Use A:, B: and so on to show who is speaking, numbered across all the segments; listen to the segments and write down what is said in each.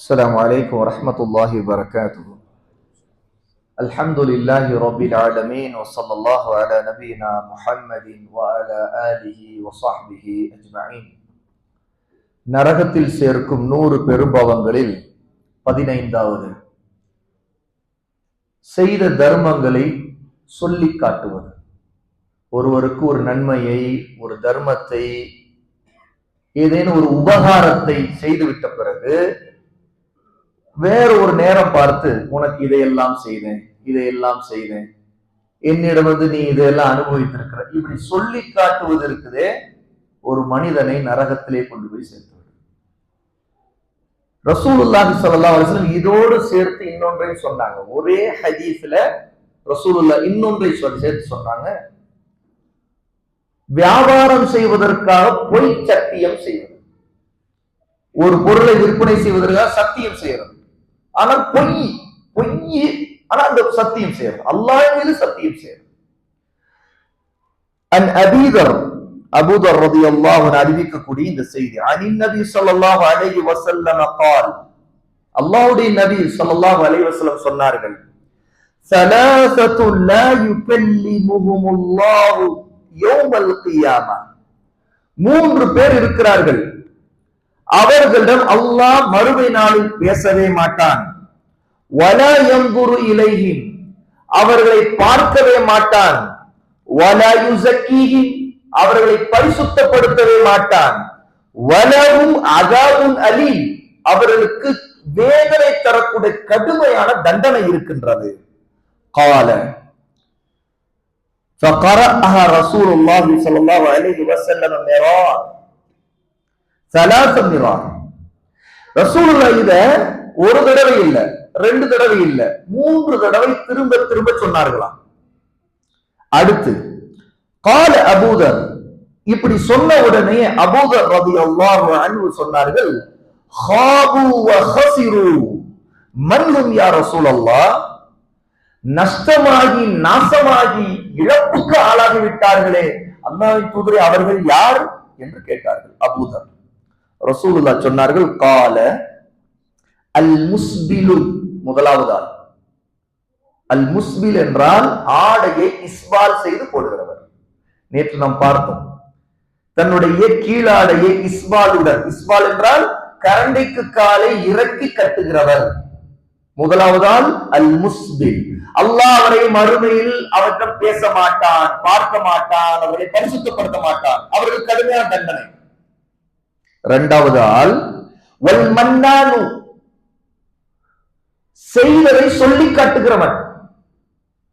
A: السلام عليكم ورحمة الله وبركاته الحمد لله رب العالمين وصلى الله على نبينا محمد وعلى آله وصحبه أجمعين நரகத்தில் சேர்க்கும் நூறு பெரும்பவங்களில் பதினைந்தாவது செய்த தர்மங்களை சொல்லி காட்டுவது ஒருவருக்கு ஒரு நன்மையை ஒரு தர்மத்தை ஏதேனும் ஒரு உபகாரத்தை செய்துவிட்ட பிறகு வேற ஒரு நேரம் பார்த்து உனக்கு இதையெல்லாம் செய்தேன் இதையெல்லாம் செய்தேன். என்னிடம் வந்து நீ இதையெல்லாம் அனுபவித்திருக்கிற. இப்படி சொல்லி காட்டுவது இருக்குதே ஒரு மனிதனை நரகத்திலே கொண்டு போய் சேர்த்து ரசூலுல்லாஹி சல்லா அலிஸ்லம் இதோடு சேர்த்து இன்னொன்றையும் சொன்னாங்க. ஒரே ஹதீஸ்ல ரசூலுல்லா இன்னொன்றை சொல்லி சேர்த்து சொன்னாங்க. வியாபாரம் செய்வதற்காக பொய் சத்தியம் செய்வது. ஒரு பொருளை விற்பனை செய்வதற்காக சத்தியம் செய்யறது ஆனால் பொய் பொய் ஆனா அந்த சத்தியம் செய்யறது அல்லாஹ் மீது சத்தியம் செய்யறது அன் அபீதர் அபூதர் ரலியல்லாஹு அன்ஹு அறிவிக்கக்கூடிய இந்த செய்தி அனின் நபி ஸல்லல்லாஹு அலைஹி வஸல்லம் قال அல்லாஹ்வுடைய நபி ஸல்லல்லாஹு அலைஹி வஸல்லம் சொன்னார்கள் ثلاثة لا يكلمهم الله يوم القيامة மூன்று பேர் இருக்கிறார்கள் அவர்களிடம் அல்லாஹ் மறுமை நாளில் பேசவே மாட்டான் வலா எங்குரு இலைஹிம் அவர்களை பார்க்கவே மாட்டான் வலா யுசக்கீஹிம் அவர்களை பரிசுத்தப்படுத்தவே மாட்டான் வலவும் அதாவும் அலி அவர்களுக்கு வேதனை தரக்கூடிய கடுமையான தண்டனை இருக்கின்றது கால فقرأها رسول الله صلى الله عليه وسلم مرارا ثلاث مرار ரசூலுல்லா இத ஒரு தடவை இல்ல ரெண்டு தடவை இல்ல. மூன்று தடவை திரும்ப திரும்ப சொன்னார்களாம். அடுத்து கால அபூதர் இப்படி சொன்ன உடனே அபூதர் ரதி அல்லாஹ் அன்பு சொன்னார்கள் ஹாபு யார் ஹசிரு மன்ஹும் நஷ்டமாகி நாசமாகி இழப்புக்கு ஆளாகி விட்டார்களே அல்லாஹ்வின் தூதரை அவர்கள் யார்? என்று கேட்டார்கள் அபூதர். ரசூலுல்லா சொன்னார்கள் கால அல் முஸ்பிலு முதலாவது ஆள் அல் முஸ்பில் என்றால் ஆடையை இஸ்பால் செய்து போடுகிறவர். நேற்று நாம் பார்த்தோம். தன்னுடைய கீழாடையை இஸ்பாலுடன் இஸ்பால் என்றால் கரண்டைக்கு காலை இறக்கி கட்டுகிறவர். முதலாவதால் அல் முஸ்பில் அல்லாஹ் அவரை மறுமையில் அவற்றம் பேச மாட்டான் பார்க்க மாட்டான் அவரை பரிசுத்தப்படுத்த மாட்டான். அவர்கள் கடுமையான தண்டனை. இரண்டாவது ஆள் வல் மன்னானு செய்ததை சொல்லி காட்டுகிறவன்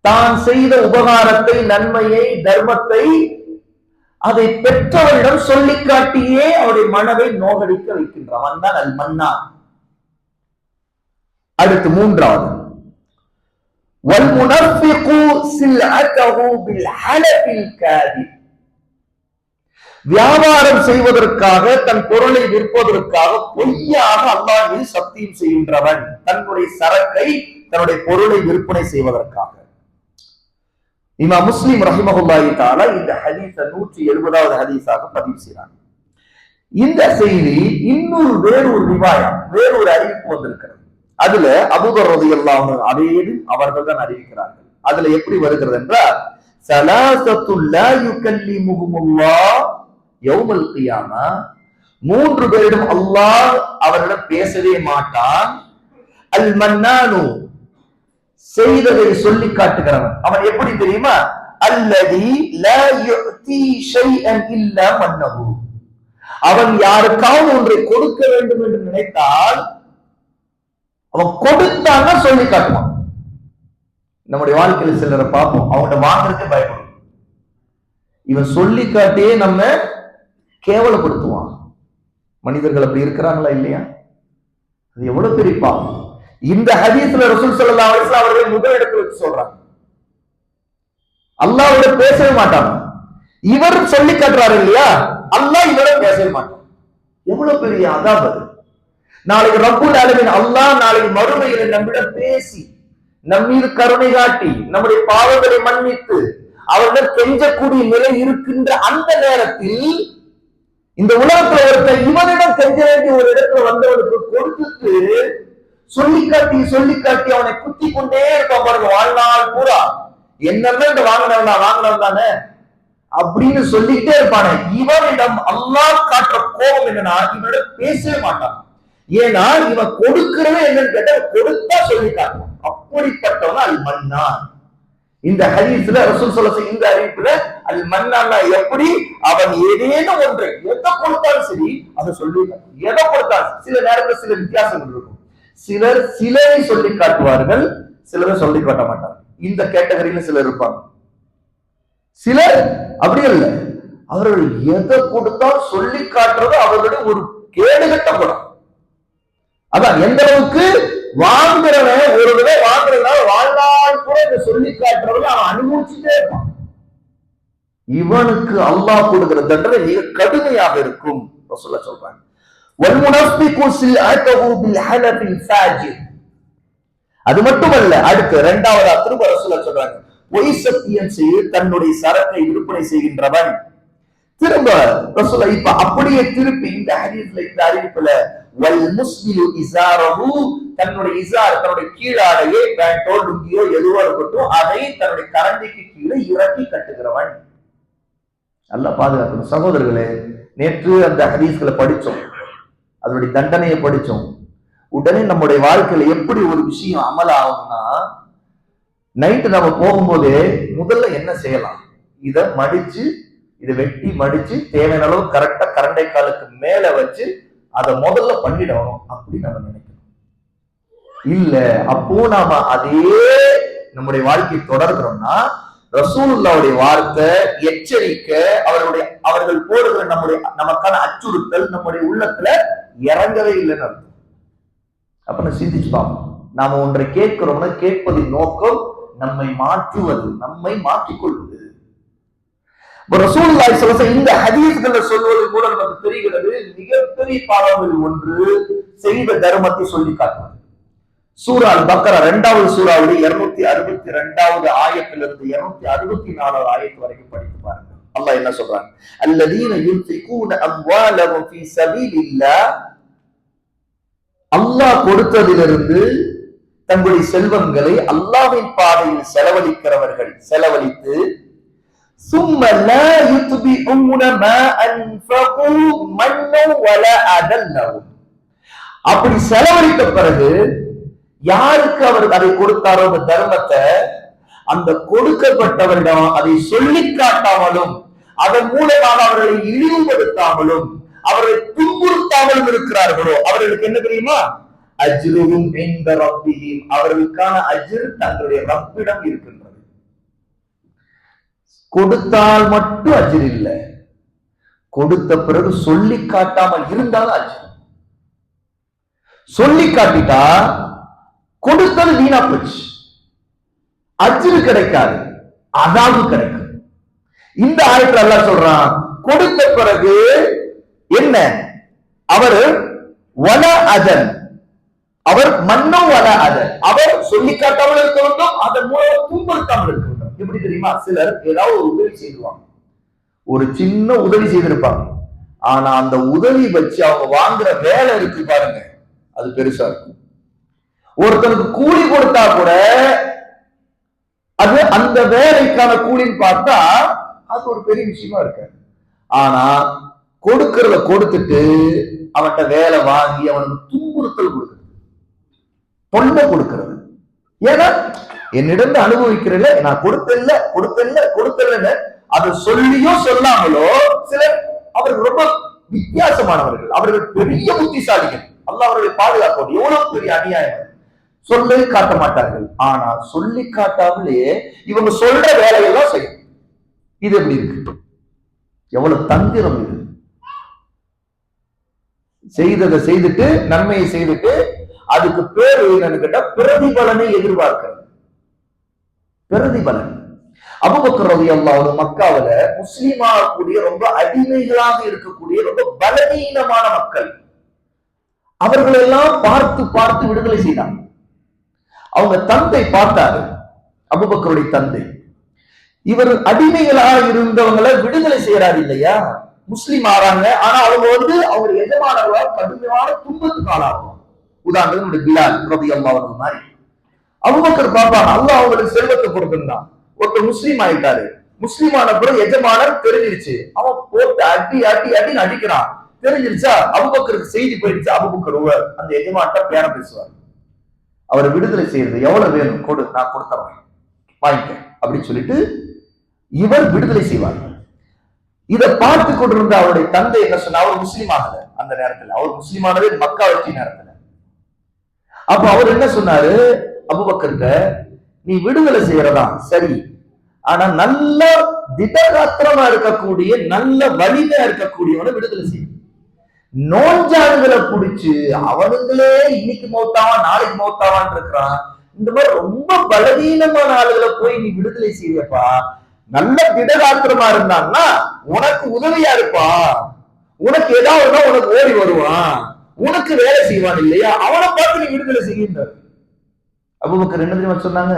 A: தான் செய்த உபகாரத்தை நன்மையை தர்மத்தை அதை பெற்றவரிடம் சொல்லி காட்டியே அவருடைய மனதை நோகடிக்க வைக்கின்றவன் தான் அல் மன்னான் அடுத்து மூன்றாவது والمنفق سلعته بالحلف الكاذب வியாபாரம் செய்வதற்காக தன் பொருளை விற்பதற்காக பொய்யாக அல்லாஹில் சத்தியம் செய்கின்றவன். தன்னுடைய சரக்கை தன்னுடைய பொருளை விற்பனை செய்வதற்காக. இமா முஸ்லிம் ரஹிமஹுல்லாஹி தாலா இந்த ஹதீஸ நூற்றி எழுபதாவது ஹதீஸாக பதிவு செய்கிறார். இந்த செய்தி இன்னொரு வேறொரு ரிவாயா வேறொரு அறிவிப்பு வந்திருக்கிறது. அதுல அபுதர் ரதி அல்லாஹு அதையும் அவர்கள் தான் அறிவிக்கிறார்கள். அதுல எப்படி வருகிறது என்றால் சலாசத்துல்லா யுகல்லிமுஹுமுல்லாஹ் யௌமல் கியாமா மூன்று பேரிடம் அல்லாஹ் அவரிடம் பேசவே மாட்டான். அல் மன்னானு செய்ததை சொல்லி காட்டுகிறவன். அவன் எப்படி தெரியுமா? அல்லதி லா யுதி ஷைஅன் மன்னஹு. அவன் யாருக்காவது ஒன்றை கொடுக்க வேண்டும் என்று நினைத்தால் அவன் கொடுத்தான்னா சொல்லி காட்டுவான். நம்முடைய வாழ்க்கையில சிலரை பார்ப்போம். அவங்கள்ட்ட வாங்குறதுக்கு பயப்படும். இவன் சொல்லி காட்டியே நம்ம கேவலப்படுத்துவான். மனிதர்கள் அப்படி இருக்கிறாங்களா இல்லையா? அது எவ்வளவு பெரிய பாவம். இந்த ஹதீஸ்ல ரசூல் ஸல்லல்லாஹு அலைஹி அவர்கள் முதல் இடத்துல வச்சு சொல்றாங்க. அல்லாஹ்வோட பேசவே மாட்டாங்க இவர் சொல்லி காட்டுறாரு இல்லையா? அல்லாஹ் இவரும் பேசவே மாட்டான். எவ்வளவு பெரிய அதாவது நாளைக்கு ரப்புல் அளவின் அல்லாஹ் நாளைக்கு மறுமையில் நம்மிடம் பேசி நம் மீது கருணை காட்டி நம்முடைய பாவங்களை மன்னித்து அவர்கள் கெஞ்சக்கூடிய நிலை இருக்கின்ற அந்த நேரத்தில் இந்த உலகத்துல ஒருத்தன் இவனிடம் கெஞ்ச வேண்டிய ஒரு இடத்துல வந்தவனுக்கு கொடுத்துட்டு சொல்லி காட்டி சொல்லி காட்டி அவனை குத்தி கொண்டே இருப்பான் பாருங்க வாழ்நாள் பூரா. என்னென்ன இந்த வாங்கினவன் தான் வாங்கினவன் தானே? அப்படின்னு சொல்லிட்டே இருப்பானே. இவனிடம் அல்லாஹ் காட்டுற கோபம் என்னன்னா இவனிடம் பேசவே மாட்டான். ஏன்னா இவன் கொடுக்கிறவன் என்னன்னு கேட்டா கொடுத்தா சொல்லி காட்டுவான் அப்படிப்பட்டவன் அல் மன்னான். இந்த ஹரீஸ்ல ரசூல் சொல்ல இந்த அறிவிப்புல அது மன்னா எப்படி? அவன் ஏதேனும் ஒன்று எதை கொடுத்தாலும் சரி அதை சொல்லுவாங்க எதை கொடுத்தாலும் சில நேரத்துல சில வித்தியாசங்கள் இருக்கும். சிலர் சிலரை சொல்லி காட்டுவார்கள் சிலரை சொல்லி காட்ட மாட்டார்கள். இந்த கேட்டகரியில சிலர் இருப்பாங்க. சிலர் அப்படி இல்ல. அவர்கள் எதை கொடுத்தாலும் சொல்லி காட்டுறது அவர்களுடைய ஒரு கேடுகட்ட குணம். அதான் எந்த அளவுக்கு வாங்குறவன் ஒரு தடவை வாங்குறதுனால வாழ்நாள் கூட இந்த சொல்லி காட்டுறவன் அவன் அனுபவிச்சுட்டே இவனுக்கு அல்லாஹ் கொடுக்கிற தண்டனை மிக கடுமையாக இருக்கும். சொல்ல சொல்றாங்க. அது மட்டுமல்ல அடுத்து இரண்டாவதா திரும்ப சொல்ல சொல்றாங்க. பொய் சத்தியம் செய்து தன்னுடைய சரத்தை விற்பனை செய்கின்றவன். திரும்ப ரசூலா இப்ப அப்படியே திருப்பி இந்த ஹரீஸ்ல இந்த அறிவிப்புல வல் இசாரஹு. தன்னுடைய இசார் தன்னுடைய கீழாடையே பேண்டோ லுங்கியோ எதுவோ இருக்கட்டும் அதை தன்னுடைய கரண்டிக்கு கீழே இறக்கி கட்டுகிறவன். நல்லா பாதுகாக்கணும். சகோதரர்களே நேற்று அந்த ஹதீஸ்களை படிச்சோம் அதனுடைய தண்டனையை படிச்சோம் உடனே நம்முடைய வாழ்க்கையில எப்படி ஒரு விஷயம் அமல் ஆகும்னா நைட்டு நம்ம போகும்போது முதல்ல என்ன செய்யலாம்? இதை மடிச்சு இதை வெட்டி மடிச்சு தேவையான அளவு கரெக்டா கரண்டை காலுக்கு மேல வச்சு அதை முதல்ல பண்ணிடணும் அப்படின்னு நம்ம நினைக்கணும். இல்ல அப்போ நாம அதே நம்முடைய வாழ்க்கை தொடர்கிறோம்னா ரசூலுல்லாவுடைய வார்த்தை எச்சரிக்கை அவருடைய அவர்கள் போடுகிற நம்முடைய நமக்கான அச்சுறுத்தல் நம்முடைய உள்ளத்துல இறங்கவே இல்லைன்னு அர்த்தம். அப்ப நான் சிந்திச்சு பார்ப்போம். நாம ஒன்றை கேட்கிறோம்னா கேட்பதின் நோக்கம் நம்மை மாற்றுவது நம்மை மாற்றிக்கொள்வது. ரசூல்லாய் சொல்ல இந்த ஹதீஸ்களை சொல்வது கூட நமக்கு தெரிகிறது மிகப்பெரிய பாடங்கள் ஒன்று செய்த தர்மத்தை சொல்லி காட்டுவது. சூரா அல் பக்கரா இரண்டாவது சூறாவுடைய இருநூத்தி அறுபத்தி இரண்டாவது ஆயத்திலிருந்து இருநூத்தி அறுபத்தி நாலாவது ஆயத்து வரைக்கும் படித்து பாருங்க. அல்லாஹ் என்ன சொல்றாங்க அல்லதீன யுன்ஃபிகூன அம்வாலஹும் ஃபீ சபீலில்லாஹ். அல்லாஹ் கொடுத்ததிலிருந்து தங்களுடைய செல்வங்களை அல்லாஹ்வின் பாதையில் செலவழிக்கிறவர்கள் செலவழித்து ثم لا يتبعون ما أنفقوا منا ولا أذى لهم அப்படி செலவழித்த பிறகு யாருக்கு அவர் அதை கொடுத்தாரோ அந்த தர்மத்தை அந்த கொடுக்கப்பட்டவரிடம் அதை சொல்லி காட்டாமலும் அதன் மூலமாக அவர்களை இழிவுபடுத்தாமலும் அவர்களை துன்புறுத்தாமலும் இருக்கிறார்களோ அவர்களுக்கு என்ன தெரியுமா அஜ்ருவும் எந்த ரப்பியும் அவர்களுக்கான அஜிர் தங்களுடைய ரப்பிடம் இருக்கின்றது கொடுத்தால் மட்டும் அஜிர் இல்லை. கொடுத்த பிறகு சொல்லி காட்டாமல் இருந்தாலும் அஜிர். சொல்லி காட்டிட்டா கொடுத்தது வீணா போச்சு. அஜிர் கிடைக்காது. அதாவது கிடைக்கும். இந்த ஆயத்துல எல்லாம் சொல்றான் கொடுத்த பிறகு என்ன? அவர் வன அதன் அவர் மன்னம் வன அதன் அவர் சொல்லி காட்டாமல் இருக்க வேண்டும் அதன் மூலம் துன்புறுத்தாமல் இருக்க வேண்டும். எப்படி தெரியுமா? சிலர் ஏதாவது ஒரு உதவி செய்துவாங்க ஒரு சின்ன உதவி செய்திருப்பாங்க. ஆனா அந்த உதவி வச்சு அவங்க வாங்குற வேலை இருக்கு பாருங்க. அது பெருசா இருக்கும். ஒருத்தனுக்கு கூலி கொடுத்தா கூட அது அந்த வேலைக்கான கூலின்னு பார்த்தா அது ஒரு பெரிய விஷயமா இருக்கு. ஆனா கொடுக்கறத கொடுத்துட்டு அவன்கிட்ட வேலை வாங்கி அவனுக்கு துன்புறுத்தல் கொடுக்குறது. தொல்லை கொடுக்கிறது. ஏன்னா என்னிடம் அனுபவிக்கிறல நான் கொடுத்தல கொடுத்தல கொடுக்கலன்னு அதை சொல்லியோ சொல்லாமலோ சிலர் அவர்கள் ரொம்ப வித்தியாசமானவர்கள். அவர்கள் பெரிய புத்திசாலிகள். அல்ல அவர்களை பாதுகாப்போம் எவ்வளவு பெரிய அநியாயம் சொல்லி காட்ட மாட்டார்கள். ஆனா சொல்லி காட்டாமலே இவங்க சொல்ற வேலையெல்லாம் செய்யும். இது எப்படி இருக்கு? எவ்வளவு தந்திரம் இது. செய்ததை செய்துட்டு நன்மையை செய்துட்டு அதுக்கு பேர் என்னன்னு கேட்டா பிரதிபலனை எதிர்பார்க்கிறது. பிரதிபலன். அபுபக்கர் ரவி அல்லாவது மக்காவில முஸ்லீமா கூடிய ரொம்ப அடிமைகளாக இருக்கக்கூடிய ரொம்ப பலவீனமான மக்கள். அவர்களெல்லாம் பார்த்து பார்த்து விடுதலை செய்தாங்க. அவங்க தந்தை பார்த்தாரு. அபுபக்கருடைய தந்தை. இவர் அடிமைகளாக இருந்தவங்களை விடுதலை செய்யறாரு இல்லையா? முஸ்லீம் ஆறாங்க. ஆனா அவங்க வந்து அவங்க எஜமானவர்களால் கடுமையான துன்பத்துக்கு ஆளாகும் உதாரணத்துக்கு நம்முடைய பிலால் ரபி அல்லாஹ் மாதிரி. அபுபக்கர் பாப்பாங்க அல்லாஹ் அவங்களுக்கு செல்வத்தை கொடுத்திருந்தான் ஒருத்தர் முஸ்லீம் ஆயிட்டாரு. முஸ்லீம் ஆன பிறகு எஜமானர் தெரிஞ்சிருச்சு. அவன் போட்டு அடி அடி அடின்னு அடிக்கிறான். தெரிஞ்சிருச்சா? அபுபக்கருக்கு செய்தி போயிடுச்சு அபுபக்கர் உவர் அந்த எஜமான்ட்ட பேரம் பேசுவார். அவரை விடுதலை செய்யறது எவ்வளவு வேணும்? கொடு நான் கொடுத்துறேன் வாங்கிக்க அப்படின்னு சொல்லிட்டு இவர் விடுதலை செய்வார். இதை பார்த்து கொண்டிருந்த அவருடைய தந்தை என்ன சொன்ன அவர் முஸ்லீம் ஆகல அந்த நேரத்துல. அவர் முஸ்லீம் மக்கா வெற்றி நேரத்துல. அப்ப அவர் என்ன சொன்னாரு? அபுபக்கர்கிட்ட நீ விடுதலை செய்யறதா? சரி. ஆனா நல்ல திடகாத்திரமா இருக்கக்கூடிய நல்ல வலிமையா இருக்கக்கூடியவனை விடுதலை செய்யும் நோஞ்சானுகளை புடிச்சு அவனுங்களே இன்னைக்கு மௌத்தாவான் நாளைக்கு மௌத்தாவான் இருக்கிறான். இந்த மாதிரி ரொம்ப பலவீனமான ஆளுகளை போய் நீ விடுதலை செய்யப்பா. நல்ல திடகாத்திரமா இருந்தான்னா உனக்கு உதவியா இருப்பா உனக்கு ஏதாவது உனக்கு ஓடி வருவான். உனக்கு வேலை செய்வான் இல்லையா? அவனை பார்த்து நீ விடுதலை செய்கின்றார் அபுபக்கர் என்ன தெரியுமா சொன்னாங்க?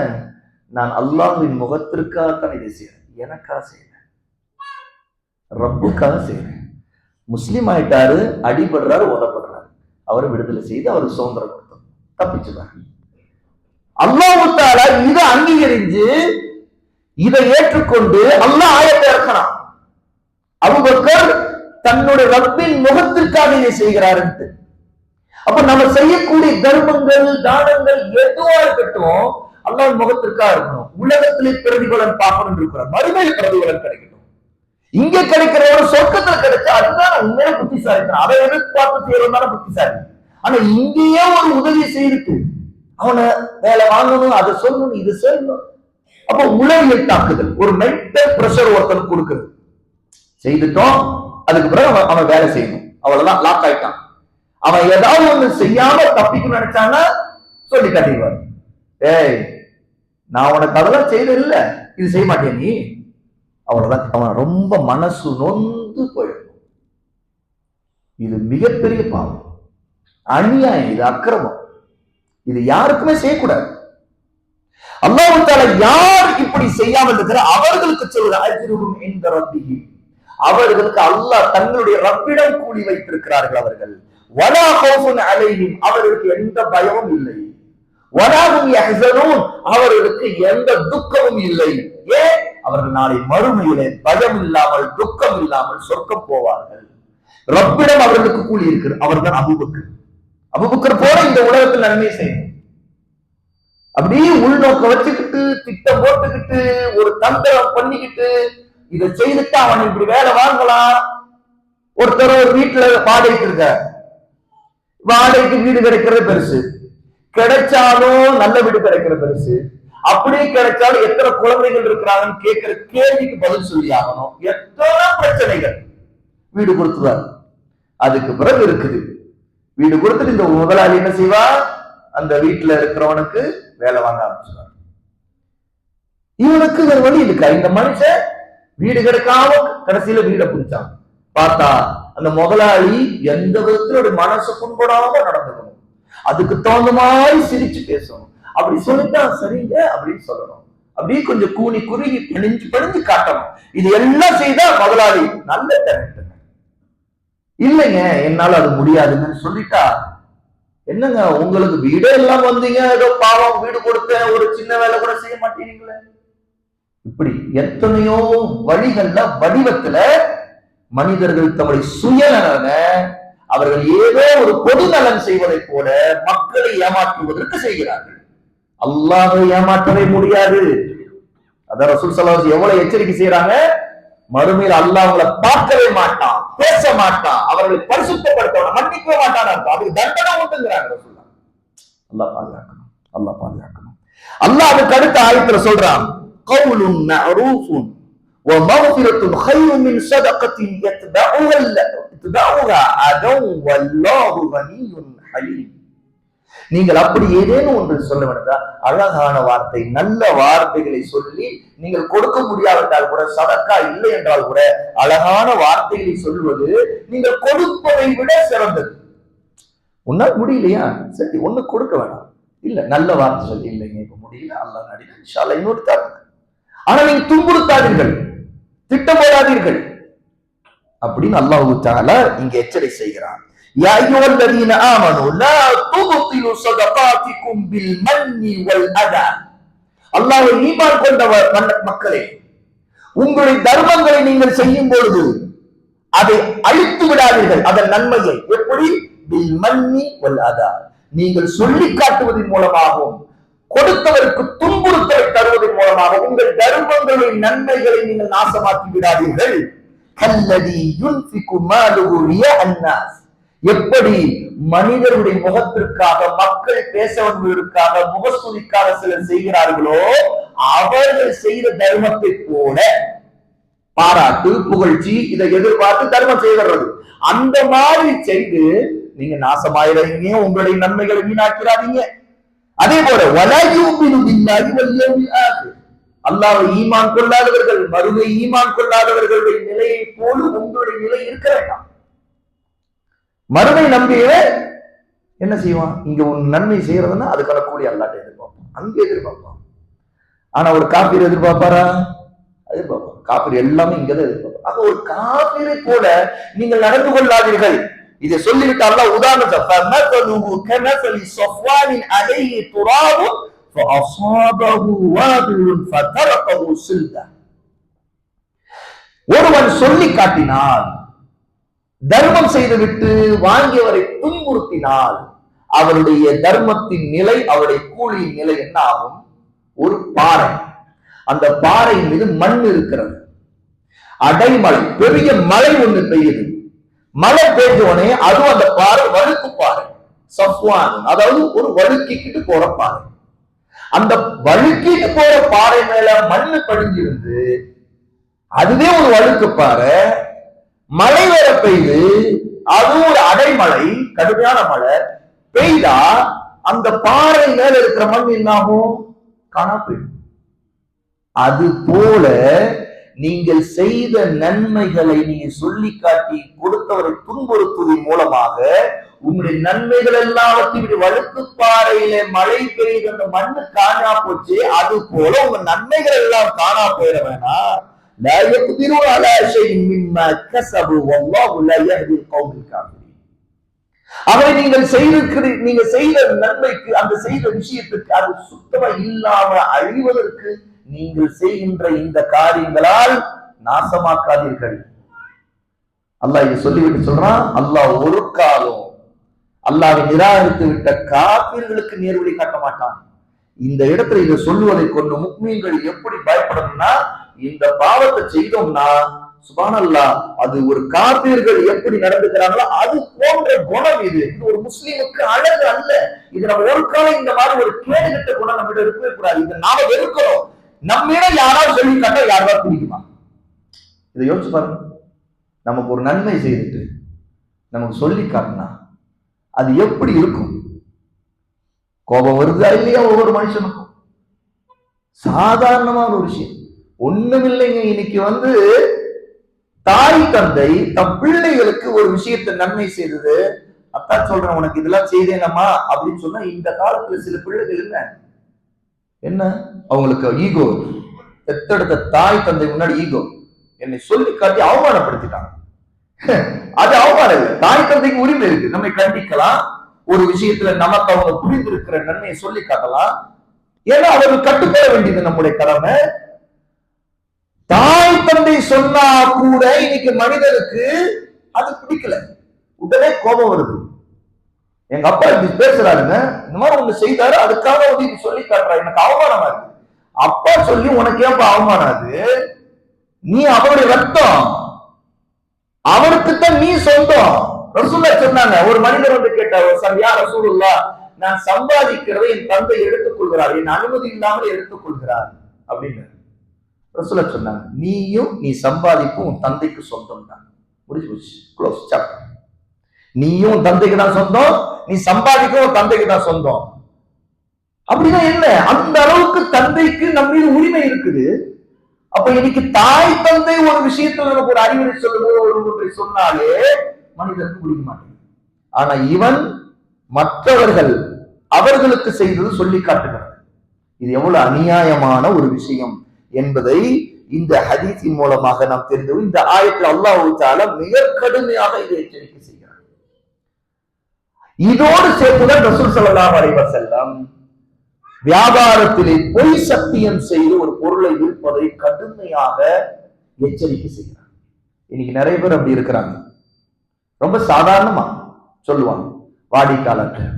A: நான் அல்லாஹ்வின் முகத்திற்காகத்தான் இதை செய்யறேன் எனக்காக செய்யறேன் ரப்புக்காக செய்யறேன் முஸ்லீம் ஆயிட்டாரு அடிபடுறாரு உதப்படுறாரு அவரை விடுதலை செய்து அவருக்கு சுதந்திரம் கொடுத்தோம். தப்பிச்சுதாங்க அல்லாஹால இதை அங்கீகரிஞ்சு இதை ஏற்றுக்கொண்டு அல்லாஹ் ஆயத்தை இறக்கணும். அபுபக்கர் தன்னுடைய ரப்பின் முகத்திற்காக இதை செய்கிறாருன்ட்டு. அப்ப நம்ம செய்யக்கூடிய தர்மங்கள் தானங்கள் எதுவா இருக்கட்டும் அல்லாஹ் முகத்திற்கா இருக்கணும். உலகத்திலே பிரதிபலன் பார்க்கணும் இருக்கிறார். மறுமையில் பிரதிபலன் கிடைக்கணும் இங்க கிடைக்கிற ஒரு சொர்க்கத்துல கிடைச்சா அதுதான் உண்மையான புத்திசாலித்தனம். அதை எதிர்பார்த்து தானே புத்திசாலி. ஆனா இங்கேயே ஒரு உதவி செய்துட்டு அவனை வேலை வாங்கணும் அதை சொல்லணும் இது சொல்லணும் அப்ப உளவியல் தாக்குதல் ஒரு மென்டல் பிரஷர் ஒருத்தனுக்கு கொடுக்குறது செய்துட்டோம் அதுக்கு பிறகு அவன் அவன் வேலை செய்யணும். அவ்வளவுதான் லாக் ஆயிட்டான். அவன் ஏதாவது ஒண்ணு செய்யாம தப்பிக்கணும்னு நினைச்சான்னா சொல்லி காட்டிடுவார். ஏய் நான் உனக்கு அதெல்லாம் செய்தது இல்ல இது செய்ய மாட்டேன் நீ. அவ்வளவுதான் அவன் ரொம்ப மனசு நொந்து போயிடும். இது மிகப்பெரிய பாவம். அநியாயம் இது அக்கிரமம். இது யாருக்குமே செய்யக்கூடாது. அல்லாஹ் யார் இப்படி செய்யாமல் இருக்கிற அவர்களுக்கு சொல்வது அஜிரும் என்ற அவர்களுக்கு அல்லாஹ் தங்களுடைய ரப்பிடம் கூலி வைத்திருக்கிறார்கள் அவர்கள். வலா ஹௌஃபுன் அலைஹிம் அவர்களுக்கு எந்த பயமும் இல்லை. வலாஹும் யஹ்ஸனூன் அவர்களுக்கு எந்த துக்கமும் இல்லை. ஏன்? அவர்கள் நாளை மறுமையிலே பயம் இல்லாமல் துக்கம் இல்லாமல் சொர்க்கம் போவார்கள். ரப்பிடம் அவர்களுக்கு கூலி இருக்கு அவர்தான் அபுபக்கர். அபுபக்கர் போல இந்த உலகத்தில் நன்மை செய்யணும் அப்படியே உள்நோக்க வச்சுக்கிட்டு திட்டம் போட்டுக்கிட்டு ஒரு தந்திரம் பண்ணிக்கிட்டு இதை செய்துட்டு அவன் இப்படி வேலை வாங்கலாம். ஒருத்தர் ஒரு வீட்டுல பாடிட்டு இருக்க வாடகைக்கு வீடு கிடைக்கிறது பெருசு. கிடைச்சாலும் நல்ல வீடு கிடைக்கிறது பெருசு. அப்படியே கிடைச்சாலும் எத்தனை குழந்தைகள் இருக்கிறாங்கன்னு கேட்கிற கேள்விக்கு பதில் சொல்லி ஆகணும். எத்தனை பிரச்சனைகள்? வீடு கொடுத்துருவார். அதுக்கு பிறகு இருக்குது. வீடு கொடுத்துட்டு இந்த முதலாளி என்ன செய்வா? அந்த வீட்டுல இருக்கிறவனுக்கு வேலை வாங்க ஆரம்பிச்சுவார் இவனுக்கு ஒரு வழி இருக்கா இந்த மனுஷன் வீடு கிடைக்காம கடைசியில வீடை பிடிச்சான். பார்த்தா அந்த முதலாளி எந்த விதத்துல ஒரு மனசு புண்படாம நடந்துக்கணும். அதுக்கு தகுந்த மாதிரி சிரிச்சு பேசணும். அப்படி சொல்லிட்டா சரிங்க அப்படின்னு சொல்லணும். அப்படியே கொஞ்சம் கூனி குறுகி பணிஞ்சு பணிஞ்சு காட்டணும். இது எல்லாம் செய்தா முதலாளி நல்ல டேரக்டர் இல்லைங்க என்னால அது முடியாதுன்னு சொல்லிட்டா என்னங்க உங்களுக்கு வீடே எல்லாம் வந்தீங்க ஏதோ பாவம் வீடு கொடுத்தேன் ஒரு சின்ன வேலை கூட செய்ய மாட்டீங்களே. இப்படி எத்தனையோ வழிகள்ல வடிவத்துல மனிதர்கள் தம்முடைய சுயநலன அவர்கள் ஏதோ ஒரு பொது நலன் செய்வதைப் போல மக்களை ஏமாற்றுவதற்கு செய்கிறார்கள். அல்லாஹை ஏமாற்றவே முடியாது. அதான் ரசூல் எவ்வளவு எச்சரிக்கை செய்யறாங்க மறுமையில் அல்லாஹ் அவங்களை பார்க்கவே மாட்டான் பேச மாட்டான் அவர்களை பரிசுத்தப்படுத்தவன மன்னிக்கவே மாட்டான் அதுக்கு தண்டனை உண்டுங்கிறாங்க ரசூல்லா அல்லாஹ் பாதுகாக்கணும் அல்லாஹ் பாதுகாக்கணும். அல்லாஹ் அதுக்கு அடுத்த ஆயத்துல சொல்றான் கவுலும் ومغفرة خير من صدقة يتبعها يتبعها أذى والله غني حليم நீங்கள் அப்படி ஏதேனும் ஒன்று சொல்ல வேண்டாம் அழகான வார்த்தை நல்ல வார்த்தைகளை சொல்லி நீங்கள் கொடுக்க முடியாவிட்டால் கூட சதக்கா இல்லை என்றால் கூட அழகான வார்த்தைகளை சொல்வது நீங்கள் கொடுப்பதை விட சிறந்தது உன்னால் முடியலையா சரி ஒண்ணு கொடுக்க வேணாம் இல்ல நல்ல வார்த்தை சொல்லி இல்லைங்க இப்ப முடியல அல்ல நடிகை இன்ஷால்லா இன்னொரு தாருங்க ஆனா நீங்க துன்புறுத்தாதீர்கள் திட்டம் போடாதீர்கள் அப்படின்னு அல்லாஹு தஆலா இங்க எச்சரிக்கை செய்கிறான். யா அய்யுஹல்லதீன ஆமனு லா துப்திலு ஸதகாத்திக்கும் பில் மன்னி வல் அதா. அல்லாஹ்வை ஈமான் கொண்டவர் மன்ன- மக்களே உங்களுடைய தர்மங்களை நீங்கள் செய்யும் பொழுது அதை அழித்து விடாதீர்கள். அதன் நன்மையை எப்படி? பில் மன்னி வல் நீங்கள் சொல்லி காட்டுவதன் மூலமாகவும் கொடுத்தவருக்கு துன்புறுத்தலை தருவதன் மூலமாக உங்கள் தர்மங்களின் நன்மைகளை நீங்கள் நாசமாக்கி விடாதீர்கள். எப்படி மனிதருடைய முகத்திற்காக மக்கள் பேச வந்ததற்காக முகஸ்துதிக்காக சிலர் செய்கிறார்களோ அவர்கள் செய்த தர்மத்தை போல பாராட்டு புகழ்ச்சி இதை எதிர்பார்த்து தர்மம் செய்கிறது. அந்த மாதிரி செய்து நீங்க நாசமாயிடாதீங்க உங்களுடைய நன்மைகளை வீணாக்கிறாதீங்க. அதே போல அல்லாவை ஈமான் கொள்ளாதவர்கள் மறுமை ஈமான் கொள்ளாதவர்களுடைய நிலையை போல உங்களுடைய நிலை இருக்க வேண்டாம். மறுமை நம்பிய என்ன செய்வான்? இங்க உன் நன்மை செய்யறதுன்னா அதுக்கான கூலி அல்லாட்ட எதிர்பார்ப்பான். அங்க எதிர்பார்ப்பான். ஆனா ஒரு காப்பீர் எதிர்பார்ப்பாரா? எதிர்பார்ப்பான். காப்பீர் எல்லாமே இங்கதான் எதிர்பார்ப்பான். அப்ப ஒரு காப்பீரை போல நீங்கள் நடந்து கொள்ளாதீர்கள். இதை சொல்லிவிட்டு அல்லாஹ் உதாரணத்தை ஒருவன் சொல்லி காட்டினால் தர்மம் செய்துவிட்டு வாங்கியவரை துன்புறுத்தினால் அவருடைய தர்மத்தின் நிலை அவருடைய கூலியின் நிலை என்ன ஆகும் ஒரு பாறை. அந்த பாறை மீது மண் இருக்கிறது. அடைமலை பெரிய மலை ஒன்று பெய்யுது. மழை பெய்ஞ்சோடனே அதுவும் அந்த பாறை வழுக்கு பாறை. சஃப்வான். அதாவது ஒரு வழுக்கிக்கிட்டு போற பாறை. அந்த வழுக்கிட்டு போற பாறை மேல மண்ணு படிஞ்சிருந்து அதுவே ஒரு வழுக்கு பாறை. மழை வேற பெய்யுது அதுவும் ஒரு அடைமழை கடுமையான மழை. பெய்தா அந்த பாறை மேல இருக்கிற மண் என்னாகும்? காணா போயிடும். அது போல நீங்கள் செய்த நன்மைகளை நீங்க சொல்லி காட்டி கொடுத்தவரை துன்புறுத்துவதன் மூலமாக உங்களுடைய நன்மைகள் எல்லாவற்றையும் வழுக்கு பாறையில மழை பெய்து அந்த மண்ணு காணா போச்சு. அது போல உங்க நன்மைகள் எல்லாம் காணா போயிட வேணாம். அவரை நீங்கள் செய்திருக்கிற நீங்க செய்த நன்மைக்கு அந்த செய்த விஷயத்துக்கு அது சுத்தமா இல்லாம அழிவதற்கு நீங்கள் செய்கின்ற இந்த காரியங்களால் நாசமாக்காதீர்கள். அல்லாஹ் இதை சொல்லிவிட்டு சொல்றான் அல்லாஹ் ஒரு காலம் அல்லாவை நிராகரித்து விட்ட காப்பீர்களுக்கு நேர்வழி காட்ட மாட்டான். இந்த இடத்துல இதை சொல்லுவதை கொண்டு முக்மீன்கள் எப்படி பயப்படணும்னா இந்த பாவத்தை செய்தோம்னா சுபானல்லா அது ஒரு காப்பீர்கள் எப்படி நடந்துக்கிறாங்களோ அது போன்ற குணம் இது. இது ஒரு முஸ்லீமுக்கு அழகு அல்ல. இது நம்ம ஒரு காலம் இந்த மாதிரி ஒரு கேடுகிட்ட குணம் நம்மகிட்ட இருக்கவே கூடாது. இது நாம வெறுக்கிறோம். நம்மிடம் யாராவது சொல்லி காட்ட யாராவது பிடிக்குமா இதை யோசிச்சு பாருங்க. நமக்கு ஒரு நன்மை செய்துட்டு நமக்கு சொல்லி காட்டினா அது எப்படி இருக்கும்? கோபம் வருதா இல்லையா? ஒவ்வொரு மனுஷனுக்கும். சாதாரணமான ஒரு விஷயம். ஒண்ணுமில்லைங்க இன்னைக்கு வந்து தாய் தந்தை தம் பிள்ளைகளுக்கு ஒரு விஷயத்தை நன்மை செய்தது. அத்தான் சொல்றேன் உனக்கு இதெல்லாம் செய்தேனம்மா அப்படின்னு சொன்னா இந்த காலத்துல சில பிள்ளைகள் இல்லை என்ன? அவங்களுக்கு ஈகோ பெத்தெடுத்த தாய் தந்தை முன்னாடி ஈகோ என்னை சொல்லி காட்டி அவமானப்படுத்திட்டாங்க. அது அவமானம் இல்லை. தாய் தந்தைக்கு உரிமை இருக்கு. நம்மை கண்டிக்கலாம். ஒரு விஷயத்துல நமக்கு அவங்க புரிந்திருக்கிற நன்மையை சொல்லி காட்டலாம். ஏன்னா அவர்கள் கட்டுப்பட வேண்டியது நம்முடைய கடமை. தாய் தந்தை சொன்னா கூட இன்னைக்கு மனிதனுக்கு அது பிடிக்கல. உடனே கோபம் வருது. எங்க அப்பா இப்படி பேசுறாருங்க இந்த மாதிரி ஒண்ணு செய்தாரு அதுக்காக வந்து இப்படி சொல்லி காட்டுறாரு. எனக்கு அவமானமா இருக்கு. அப்பா சொல்லி உனக்கு ஏன்பா அவமானம் அது? நீ அவருடைய ரத்தம். அவருக்கு தான் நீ சொந்தம். ரசூல்லா சொன்னாங்க ஒரு மனிதர் வந்து கேட்டார் சார் யார் ரசூலுல்லா நான் சம்பாதிக்கிறதை என் தந்தை எடுத்துக் கொள்கிறார் என் அனுமதி இல்லாமல் எடுத்துக் கொள்கிறார் அப்படின்னு ரசூலா சொன்னாங்க. நீயும் நீ சம்பாதிப்பும் உன் தந்தைக்கு சொந்தம் தான் முடிஞ்சு போச்சு. க்ளோஸ் சாப்டர் நீயும் தந்தைக்கு தான் சொந்தம் நீ சம்பாதிக்கவும் உன் தந்தைக்கு தான் சொந்தம். அப்படின்னா என்ன? அந்த அளவுக்கு தந்தைக்கு நம்ம மீது உரிமை இருக்குது. அப்ப இன்னைக்கு தாய் தந்தை ஒரு விஷயத்துல நமக்கு ஒரு அறிவுரை சொல்லும்போது ஒரு ஒன்றை சொன்னாலே மனிதனுக்கு பிடிக்க மாட்டேங்குது. ஆனா இவன் மற்றவர்கள் அவர்களுக்கு செய்தது சொல்லி காட்டுகிறது இது எவ்வளவு அநியாயமான ஒரு விஷயம் என்பதை இந்த ஹதீஸின் மூலமாக நாம் தெரிந்தது இந்த ஆயத்தில் அல்லாஹ் மிக கடுமையாக இதை எச்சரிக்கை செய்யும் இதோடு சேர்த்துதான் ரசூல் ஸல்லல்லாஹு அலைஹி செல்லம் வியாபாரத்திலே பொய் சத்தியம் செய்து ஒரு பொருளை விற்பதை கடுமையாக எச்சரிக்கை செய்கிறார். இன்னைக்கு நிறைய பேர் அப்படி இருக்கிறாங்க. ரொம்ப சாதாரணமா சொல்லுவாங்க வாடிக்கையாளர்கள்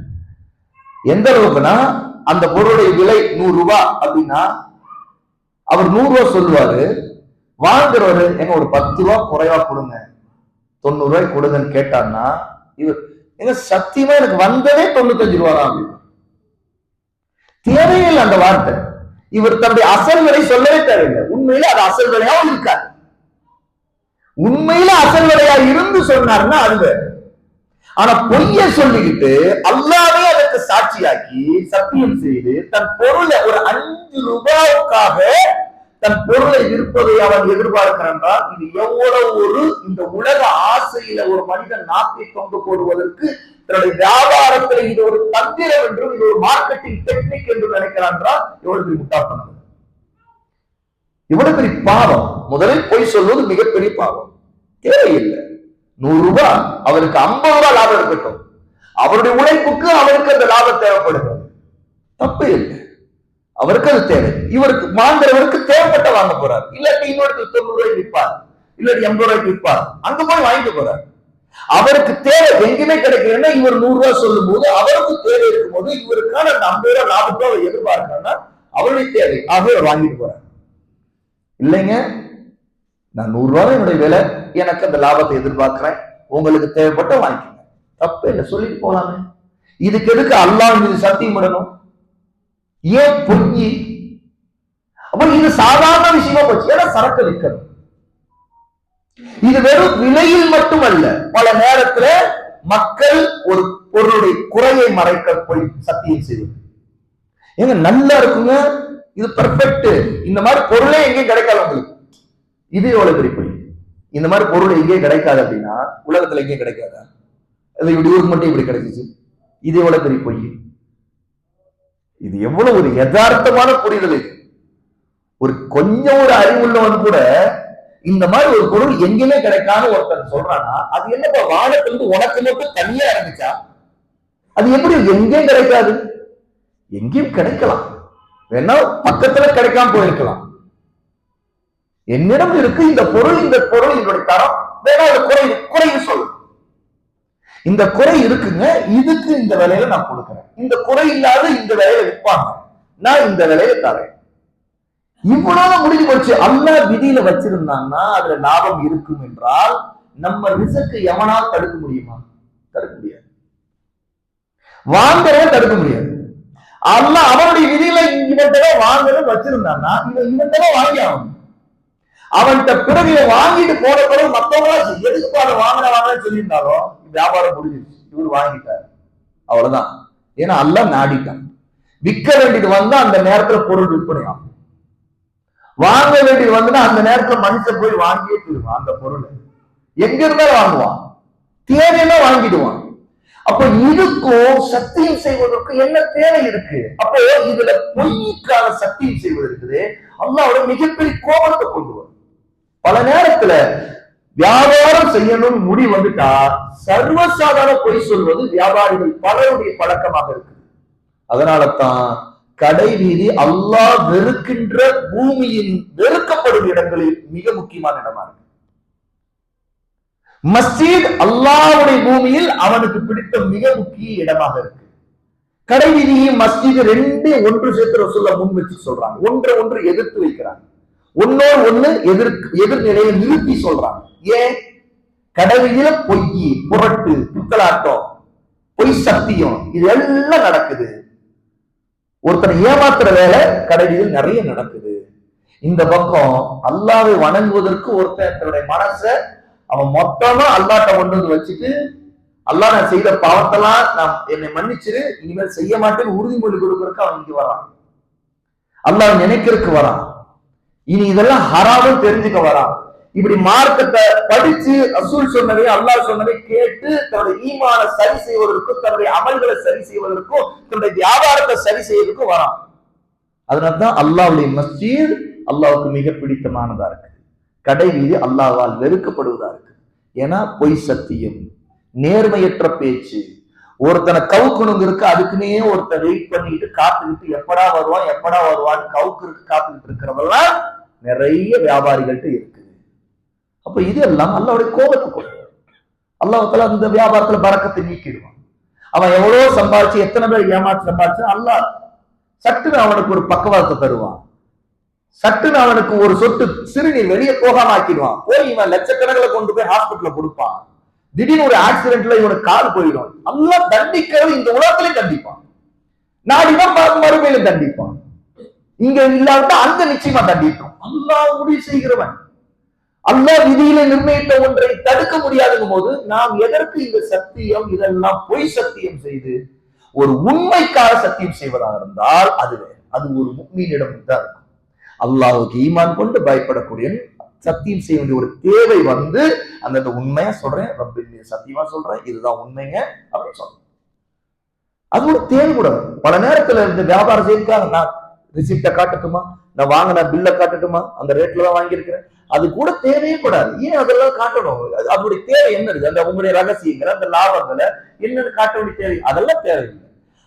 A: எந்த அளவுக்குன்னா அந்த பொருளுடைய விலை நூறு ரூபாய் அப்படின்னா அவர் நூறு ரூபாய் சொல்லுவாரு வாங்குறவரு எங்க ஒரு பத்து ரூபா குறைவா கொடுங்க. தொண்ணூறு ரூபாய் கொடுங்கன்னு கேட்டார்னா இவர் எங்க சத்தியமா எனக்கு வந்ததே தொண்ணூத்தஞ்சு ரூபா தான் அப்படின்னு. தேவையில்லை அந்த வார்த்தை. இவர் தன்னுடைய அசல் விலை சொல்லவே தேவையில்லை. உண்மையில அது அசல் விலையா இருக்காது உண்மையில அசல் விலையா இருந்து சொன்னார்னா அது ஆனா பொய்ய சொல்லிக்கிட்டு அல்லாவே அதற்கு சாட்சியாக்கி சத்தியம் செய்து தன் பொருளை ஒரு அஞ்சு ரூபாவுக்காக தன் பொருளை விற்பதை அவன் எதிர்பார்க்கிறான் என்றால் இது எவ்வளவு ஒரு இந்த உலக ஆசையில ஒரு மனிதன் நாட்டை கொண்டு போடுவதற்கு தன்னுடைய வியாபாரத்தில் இது ஒரு தந்திரம் என்றும் இது ஒரு மார்க்கெட்டிங் டெக்னிக் என்று நினைக்கிறான் என்றால் எவ்வளவு பெரிய முட்டாள்தனம் இவ்வளவு பெரிய பாவம். முதலில் பொய் சொல்வது மிகப்பெரிய பாவம். தேவையில்லை நூறு ரூபாய் அவருக்கு ஐம்பது ரூபாய் லாபம் இருக்கட்டும். அவருடைய உழைப்புக்கு அவருக்கு அந்த லாபம் தேவைப்படுகிறது. தப்பு இல்லை. அவருக்கு அது தேவை. இவருக்கு வாங்குறவருக்கு தேவைப்பட்ட வாங்க போறார். இல்லாட்டி இன்னொரு தொண்ணூறு ரூபாய்க்கு விற்பார். இல்லாட்டி எண்பது ரூபாய்க்கு விற்பார். அங்க போய் வாங்கிட்டு போறார். அவருக்கு தேவை எங்கேயுமே கிடைக்கலன்னா இவர் நூறு ரூபாய் சொல்லும் போது அவருக்கு தேவை இருக்கும் போது இவருக்கான அந்த ஐம்பது ரூபாய் லாபத்தை அவர் எதிர்பார்க்கணும்னா அவருடைய தேவை. ஆகவே அவர் வாங்கிட்டு போறார். இல்லைங்க நான் நூறு ரூபாய் என்னுடைய விலை. எனக்கு அந்த லாபத்தை எதிர்பார்க்கிறேன். உங்களுக்கு தேவைப்பட்ட வாங்கிக்கோங்க. தப்பு இல்லை சொல்லிட்டு போலாமே. இதுக்கு எதுக்கு அல்லாஹ் இது சத்தியம் விடணும்? ஏன் பொய் அப்ப இது சாதாரண விஷயமா போச்சு. ஏன்னா சரக்கு விற்கணும். இது வெறும் விலையில் மட்டுமல்ல பல நேரத்துல மக்கள் ஒரு பொருளுடைய குறையை மறைக்க போய் சத்தியம் செய்வது ஏங்க நல்லா இருக்குங்க. இது பெர்ஃபெக்ட் இந்த மாதிரி பொருளே எங்கேயும் கிடைக்காது உங்களுக்கு. இது எவ்வளவு பெரிய பொய்? இந்த மாதிரி பொருள் எங்கேயும் கிடைக்காது அப்படின்னா உலகத்துல எங்கேயும் கிடைக்காதா? அது இப்படி ஊருக்கு மட்டும் இப்படி கிடைச்சிச்சு. இது எவ்வளவு பெரிய பொய்? இது எவ்வளவு ஒரு யதார்த்தமான புரிதல் இது. ஒரு கொஞ்சம் ஒரு அறிவுள்ளவன் கூட இந்த மாதிரி ஒரு பொருள் எங்கேயுமே கிடைக்காத ஒருத்தன் சொல்றானா அது என்னப்பா வானத்திலிருந்து உனக்கு மட்டும் தனியா இருந்துச்சா? அது எப்படி எங்கேயும் கிடைக்காது? எங்கேயும் கிடைக்கலாம். வேணா பக்கத்துல கிடைக்காம போயிருக்கலாம். என்னிடம் இருக்கு இந்த பொருள் இந்த பொருள் என்னுடைய தரம். வேணா இந்த குறை குறையும் சொல்லு. இந்த குறை இருக்குங்க இதுக்கு இந்த விலையில நான் கொடுக்குறேன். இந்த குறை இல்லாத இந்த விலையில விற்பாங்க. நான் இந்த விலையை தரேன். இவ்வளவு முடிஞ்சு போச்சு. அல்லா விதியில வச்சிருந்தாங்கன்னா அதுல லாபம் இருக்கும் என்றால் நம்ம ரிசக்கு எவனால் தடுக்க முடியுமா? தடுக்க முடியாது. வாங்குறத தடுக்க முடியாது. அல்ல அவனுடைய விதியில இவன்கிட்ட வாங்கணும் வச்சிருந்தான்னா இவன் இவன்கிட்ட வாங்கி ஆகணும். அவன்கிட்ட பிறகு வாங்கிட்டு போன பிறகு மத்தவங்களா எதுக்கு அதை வாங்கின வாங்கின சொல்லியிருந்தாலும் வியாபாரம் முடிஞ்சிருச்சு. இவர் வாங்கிட்டார். அவ்வளவுதான். ஏன்னா அல்ல நாடிட்டான். விற்க வேண்டியது வந்தா அந்த நேரத்துல பொருள் விற்பனை ஆகும். வாங்க வேண்டியது வந்துன்னா அந்த நேரத்துல மனுஷன் போய் வாங்கியே தருவான் அந்த பொருளை. எங்க இருந்தாலும் வாங்குவான். தேவைன்னா வாங்கிடுவான். அப்ப இதுக்கும் சத்தியம் செய்வதற்கு என்ன தேவை இருக்கு? அப்போ இதுல பொய்க்கான சத்தியம் செய்வது இருக்குது. அல்லாவோட மிகப்பெரிய கோபத்தை கொண்டு வரும். பல நேரத்துல வியாபாரம் செய்யணும் முடி வந்துட்டா சர்வசாதாரண பொய் சொல்வது வியாபாரிகள் பலருடைய பழக்கமாக இருக்குது. அதனால தான் கடை வீதி அல்லாஹ் வெறுக்கின்ற பூமியின் வெறுக்கப்படும் இடங்களில் மிக முக்கியமான இடமா இருக்கு. மஸ்ஜித் அல்லாவுடைய பூமியில் அவனுக்கு பிடித்த மிக முக்கிய இடமாக இருக்கு. கடை வீதியும் மஸ்ஜித் ரெண்டு ஒன்று சேர்த்து சொல்ல முன் வச்சு சொல்றாங்க. ஒன்றை ஒன்று எதிர்த்து வைக்கிறாங்க. ஒன்னோடு ஒண்ணு எதிர் எதிர்நிலையை நிறுத்தி சொல்றாங்க. ஏன்? கடவுளில பொய் புரட்டு புக்கலாட்டம் பொய் சத்தியம் இது எல்லாம் நடக்குது. ஒருத்தனை ஏமாத்துற வேலை கடையில் நிறைய நடக்குது. இந்த பக்கம் அல்லாவை வணங்குவதற்கு ஒருத்தன் தன்னுடைய மனச அவன் மொத்தமா அல்லாட்ட கொண்டு வந்து வச்சுட்டு அல்லா நான் செய்த பாவத்தெல்லாம் நான் என்னை மன்னிச்சிரு இனிமேல் செய்ய மாட்டேன்னு உறுதிமொழி கொடுக்கறதுக்கு அவன் இங்க வரான். அல்லாஹ் நினைக்கிறதுக்கு வரான். இனி இதெல்லாம் ஹராவும் தெரிஞ்சுக்க வரான். இப்படி மார்க்கத்தை படிச்சு அசூல் சொன்னதை அல்லாஹ் சொன்னதை கேட்டு தன்னுடைய ஈமான சரி செய்வதற்கும் தன்னுடைய அமல்களை சரி செய்வதற்கும் தன்னுடைய வியாபாரத்தை சரி செய்வதற்கும் வரான். அதனால்தான் அல்லாவுடைய மஸ்ஜித் அல்லாவுக்கு மிக பிடித்தமானதா இருக்கு. கடை மீது அல்லாஹ்வால் வெறுக்கப்படுவதா இருக்கு. ஏன்னா பொய் சத்தியம் நேர்மையற்ற பேச்சு. ஒருத்தனை கவுக்கணுங்க இருக்கு அதுக்குன்னே ஒருத்தன் வெயிட் பண்ணிட்டு காத்துக்கிட்டு எப்படா வருவான் எப்படா வருவான்னு கவுக்கு காத்துக்கிட்டு இருக்கிறதெல்லாம் நிறைய வியாபாரிகள்கிட்ட இருக்குது அப்போ இது எல்லாம் அல்லாவுடைய கோபத்துக்கு அல்லாஹால அந்த வியாபாரத்துல பறக்கத்தை நீக்கிடுவான். அவன் எவ்வளவு சம்பாதிச்சு எத்தனை பேர் ஏமாற்றி சம்பாதிச்சு அல்லா சட்டுன்னு அவனுக்கு ஒரு பக்கவாதத்தை தருவான். சட்டுன்னு அவனுக்கு ஒரு சொட்டு சிறுநீர் வெளியே போகாம ஆக்கிடுவான். போய் இவன் லட்சக்கணக்கில் கொண்டு போய் ஹாஸ்பிட்டல்ல கொடுப்பான். திடீர்னு ஒரு ஆக்சிடென்ட்ல இவனுக்கு கால் போயிடும். நல்லா தண்டிக்கிறது இந்த உலகத்திலே தண்டிப்பான். நாடிதான் மறுமையிலும் தண்டிப்பான். இங்க இல்லாவிட்டா அங்க நிச்சயமா தண்டிப்பான் அல்லாஹ் முடிவு செய்கிறவன். அல்லாஹ் விதியில நிர்ணயித்த ஒன்றை தடுக்க முடியாதுங்கும் போது நாம் எதற்கு இந்த சத்தியம்? இதெல்லாம் பொய் சத்தியம் செய்து ஒரு உண்மைக்காக சத்தியம் செய்வதாக இருந்தால் அது அது ஒரு முக்மீனிடம் தான் இருக்கும். அல்லாஹ்வுக்கு ஈமான் கொண்டு பயப்படக்கூடிய சத்தியம் செய்ய வேண்டிய ஒரு தேவை வந்து அந்த உண்மையா சொல்றேன் ரப்பின் சத்தியமா சொல்றேன் இதுதான் உண்மைங்க அப்படின்னு சொல்றேன். அது ஒரு தேவை கூட. பல நேரத்துல இந்த வியாபாரம் செய்யறதுக்காக நான் ரிசிப்ட காட்டட்டுமா? நான் வாங்கின பில்ல காட்டட்டுமா? அந்த ரேட்ல தான் வாங்கியிருக்கிறேன். அது கூட தேவையே கூடாது ஏன் அதெல்லாம் காட்டணும்? அது- அதனுடைய தேவை என்ன இருக்கு அந்த உங்களுடைய ரகசியங்கள் அந்த லாபங்களை என்னன்னு காட்ட வேண்டிய தேவை? அதெல்லாம் தேவையில்லை.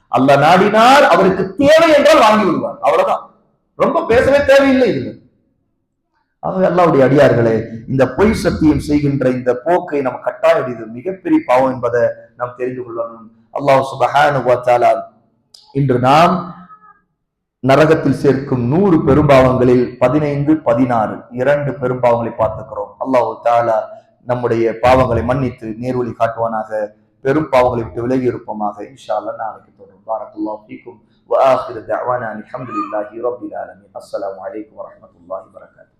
A: அல்ல நாடினால் அவருக்கு தேவை என்றால் வாங்கி விடுவார். அவ்வளவுதான். ரொம்ப பேசவே தேவையில்லை இதுல. ஆகவே அல்லாவுடைய அடியார்களே இந்த பொய் சத்தியம் செய்கின்ற இந்த போக்கை நம்ம கட்டாய இது மிகப்பெரிய பாவம் என்பதை நாம் தெரிந்து கொள்ளணும். அல்லாஹ் சுபஹானு வ இன்று நாம் நரகத்தில் சேர்க்கும் நூறு பெரும்பாவங்களில் பதினைந்து பதினாறு இரண்டு பெரும்பாவங்களை பார்த்துக்கிறோம் அல்லாஹ் தாலா நம்முடைய பாவங்களை மன்னித்து நேர்வழி காட்டுவானாக பெரும் பாவங்களை விட்டு விலகி இருப்போமாக இன்ஷா அல்லாஹ் நாளைக்கு தொடரும் பாரத்துல்லாஹ் ஃபீக்கும் وآخر دعوانا الحمد لله رب العالمين السلام عليكم ورحمة الله وبركاته